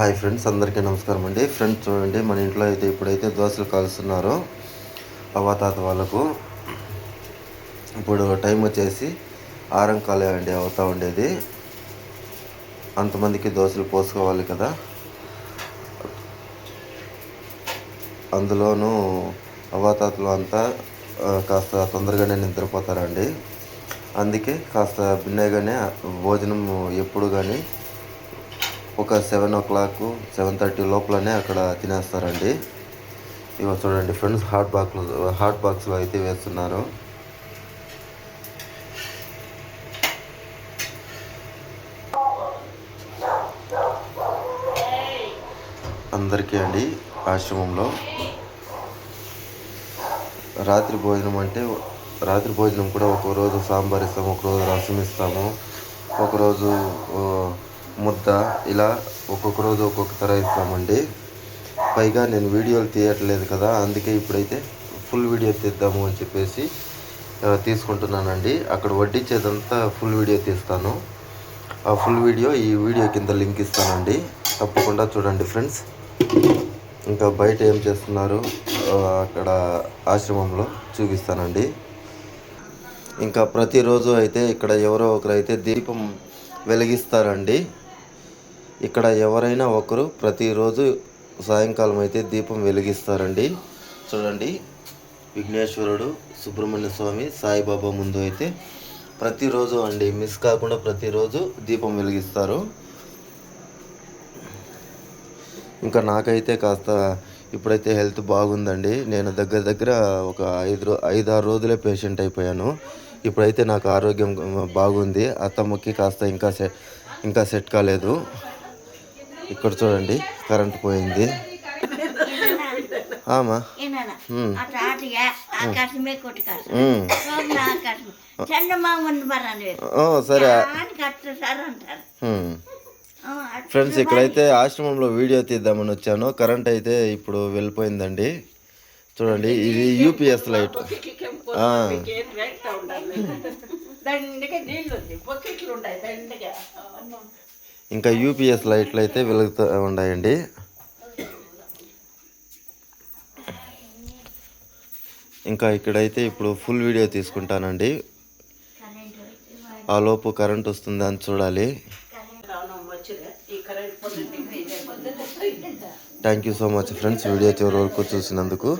Hi friends అందరికీ నమస్కారం అండి. ఫ్రెండ్స్ చూడండి మన ఇంట్లో అయితే ఇప్పుడైతే దోశలు కాలుస్తున్నారు. అవ్వాతాత వాళ్ళకు. ఇప్పుడు టైం వచ్చేసి ఆరం కాలే అండి అవుతూ ఉండేది. అంతమందికి దోశలు పోసుకోవాలి కదా. అందులోనూ అవ్వాతాతలు అంతా కాస్త తొందరగానే నిద్రపోతారండి. అందుకే కాస్త భిన్నగానే భోజనం ఎప్పుడు కానీ ఒక seven o'clock seven thirty లోపలనే అక్కడ తినేస్తారండి. ఇవి చూడండి ఫ్రెండ్స్ హాట్ బాక్స్ హాట్ బాక్స్లో అయితే వేస్తున్నారు. అందరికీ అండి ఆశ్రమంలో. రాత్రి భోజనం అంటే రాత్రి భోజనం కూడా ఒక రోజు సాంబార్ ఇస్తాము ఒక రోజు రసం ఇస్తాము ఒకరోజు ముద్ద ఇలా ఒక్కొక్క రోజు ఒక్కొక్క తర ఇస్తామండి. పైగా నేను వీడియోలు తీయట్లేదు కదా అందుకే ఇప్పుడైతే ఫుల్ వీడియో తీద్దాము అని చెప్పేసి తీసుకుంటున్నానండి. అక్కడ వడ్డించేదంతా ఫుల్ వీడియో తీస్తాను. ఆ ఫుల్ వీడియో ఈ వీడియో కింద లింక్ ఇస్తానండి. తప్పకుండా చూడండి ఫ్రెండ్స్. ఇంకా బయట ఏం చేస్తున్నారు? అక్కడ ఆశ్రమంలో చూపిస్తానండి. ఇంకా ప్రతిరోజు అయితే ఇక్కడ ఎవరో ఒకరైతే దీపం వెలిగిస్తారండి. ఇక్కడ ఎవరైనా ఒకరు ప్రతిరోజు సాయంకాలం అయితే దీపం వెలిగిస్తారండి. చూడండి విఘ్నేశ్వరుడు సుబ్రహ్మణ్య స్వామి సాయిబాబా ముందు అయితే ప్రతిరోజు అండి మిస్ కాకుండా ప్రతిరోజు దీపం వెలిగిస్తారు. ఇంకా నాకైతే కాస్త ఇప్పుడైతే హెల్త్ బాగుందండి. నేను దగ్గర దగ్గర ఒక ఐదు రో ఐదు ఆరు రోజులే పేషెంట్ అయిపోయాను. ఇప్పుడైతే నాకు ఆరోగ్యం బాగుంది. అత్తమ్మకి కాస్త ఇంకా సెట్ ఇంకా సెట్ కాలేదు. ఇక్కడ చూడండి కరెంట్ పోయింది. ఆమా. సరే. ఫ్రెండ్స్ ఇక్కడైతే ఆశ్రమంలో వీడియో తీద్దామని వచ్చాను. కరెంట్ అయితే ఇప్పుడు వెళ్ళిపోయిందండి. చూడండి ఇది యూపీఎస్ లైట్. ఇంకా యూపీఎస్ లైట్లు అయితే వెలుగుతూ ఉన్నాయండి ఇంకా ఇక్కడైతే ఇప్పుడు ఫుల్ వీడియో తీసుకుంటానండి. ఆ లోపు కరెంట్ వస్తుందా అని చూడాలి. Thank you so much friends video చివరి వరకు చూసినందుకు.